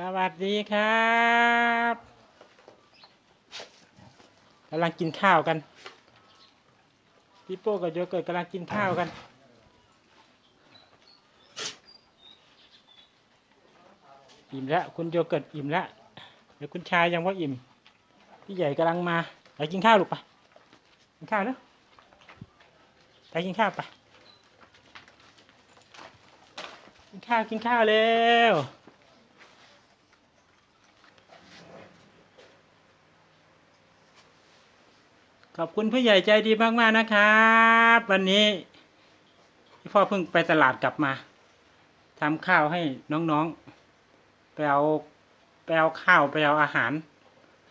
สวัสดีครับกำลังกินข้าวกันพี่โป้กับโยเกิร์ตกำลังกินข้าวกันอิ่มแล้วคุณโยเกิร์ตอิ่มแล้วเดี๋ยวคุณชายยังว่าอิ่มพี่ใหญ่กำลังมาไปกินข้าวลูกไปกินข้าวเนอะไปกินข้าวไปกินข้าวกินข้าวเร็ว ขอบคุณผู้ใหญ่ใจดีมากๆนะครับ วันนี้พี่พ่อเพิ่งไปตลาดกลับมาทำข้าวให้น้องๆไปเอาไปเอาข้าวไปเอาอาหาร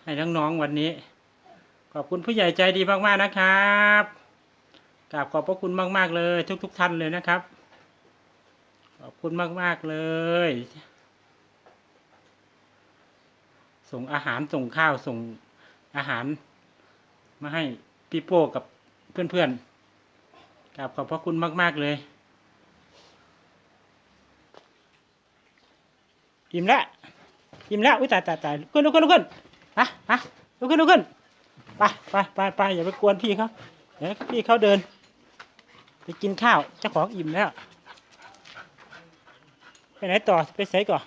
ให้น้องๆวันนี้ ขอบคุณผู้ใหญ่ใจดีมากๆนะครับกราบขอบพระคุณมาก ๆ เลย ทุก ๆท่านเลยนะครับ ขอบคุณมาก ๆ เลย ส่งอาหารส่งข้าวส่งอาหาร มาให้พี่โป้กับเพื่อนๆกราบขอบพระคุณมาก ๆ เลย อิ่มแล้วอิ่มและอุ้ยตายตายตายลุกขึ้นลุกขึ้นลุกขึ้นไปไปลุกขึ้นลุกขึ้นไปไปไปไปอย่าไปกวนพี่เขาเดี๋ยวพี่เขาเดิน ไปกินข้าวเจ้าของอิ่มแล้วไปไหนต่อไปใส่ก่อน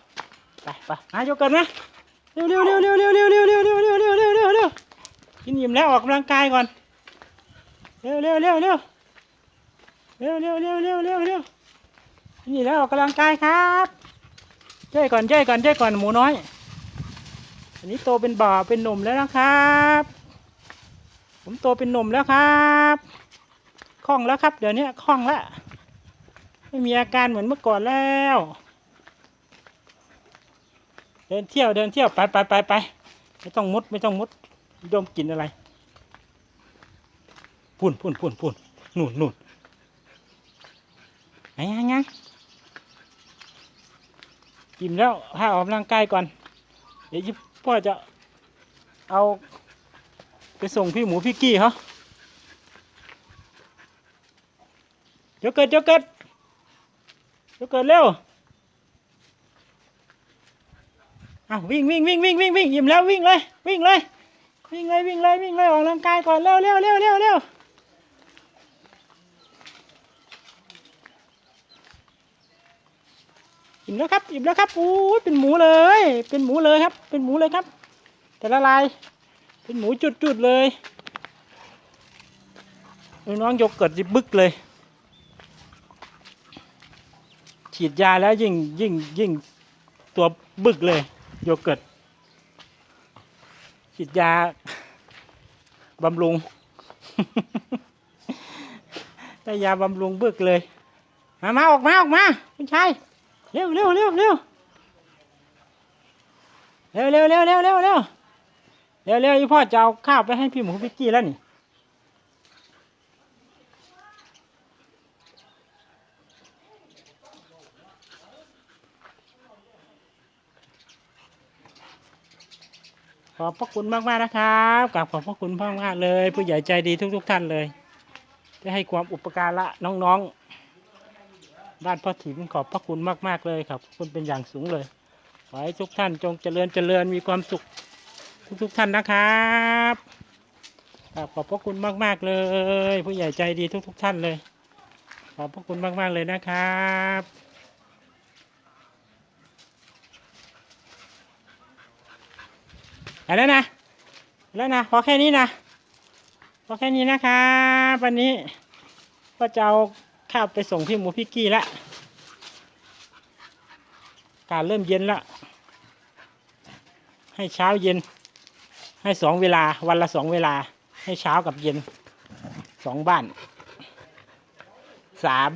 ไปไปหายกกันนะเร็วเร็วเร็วเร็วเร็วเร็วเร็ว กินอิ่มแล้วออกกำลังกายก่อน เร็วเร็วเร็วเร็วเร็วเร็วเร็วเร็วเร็วเร็วกินอิ่มแล้วออกกำลังกายครับเจ้ยก่อนเจ้ยก่อนเจ้ยก่อนหมูน้อย อันนี้โตเป็นบ่อเป็นหนุ่มแล้วนะครับ ผมโตเป็นหนุ่มแล้วครับคล่องแล้วครับ เดี๋ยวนี้คล่องแล้วไม่มีอาการเหมือนเมื่อก่อนแล้ว เดินเที่ยวเดินเที่ยวไปไปไปไปไม่ต้องมุดไม่ต้องมุด ยมกลิ่นอะไร พุ่นพุ่นพุ่นพุ่นนู่นนู่นไงไงไงอิ่มแล้วพาออกกำลังกายก่อน เดี๋ยวพ่อจะเอาไปส่งพี่หมูพี่กี้เขาโยเกิร์ตโยเกิร์ตโยเกิร์ตเร็วอ้าววิ่งวิ่งวิ่งวิ่งวิ่งวิ่งอิ่มแล้ววิ่งเลย วิ่งเลย วิ่งเลยวิ่งเลยวิ่งเลยออกกำลังกายก่อนเร็วเร็วเร็วเร็วเร็วอิ่มแล้วครับอิ่มแล้วครับอู้เป็นหมูเลย เป็นหมูเลยครับ เป็นหมูเลยครับ แต่ละลาย เป็นหมูจุดๆเลยน้องโยเกิร์ตจิบึกเลย ฉีดยาแล้วยิ่งยิ่งยิ่งตัวบึกเลยโยเกิร์ต ฉีดยาบำรุง ได้ยาบำรุงบึกเลย มามาออกมาออกมาคุณชายเร็วเร็วเร็วเร็วเร็วเร็วเร็วเร็วเร็วเร็วเร็วเร็วอีพ่อจะเอาข้าวไปให้พี่หมูพี่กี้แล้วนี่ ขอบพระคุณมากมากนะครับกราบขอบพระคุณมากมากๆเลย ผู้ใหญ่ใจดีทุกๆท่านเลยที่ให้ความอุปการะน้องๆ บ้านพ่อถิ่นขอบพระคุณมากๆเลยครับคุณเป็นอย่างสูงเลยขอให้ทุกท่านจงเจริญเจริญมีความสุขทุกๆท่านนะครับกราบขอบพระคุณมากๆเลย ผู้ใหญ่ใจดีทุก ๆ ท่านเลย ขอบพระคุณมากๆเลยนะครับ แล้วนะแล้วนะพอแค่นี้นะพอแค่นี้นะครับวันนี้ก็จะเอาข้าวไปส่งพี่หมูพี่กี้ละกาศเริ่มเย็นละให้เช้าเย็น ให้สองเวลาวันละสองเวลา ให้เช้ากับเย็นสองบ้านสาม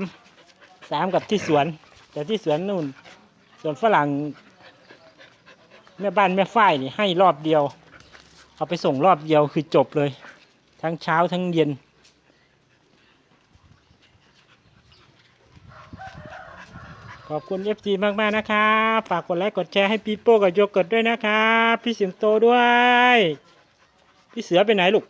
สามกับที่สวน แต่ที่สวนนู่นสวนฝรั่ง แม่บ้านแม่ฝ้ายนี่ให้รอบเดียว เอาไปส่งรอบเดียวคือจบเลย ทั้งเช้าทั้งเย็น ขอบคุณ FG มากๆนะครับฝากกดไลค์กดแชร์ให้ปีโป้กับโยเกิร์ตด้วยนะครับพี่สิงโตด้วย พี่เสือไปไหนลูก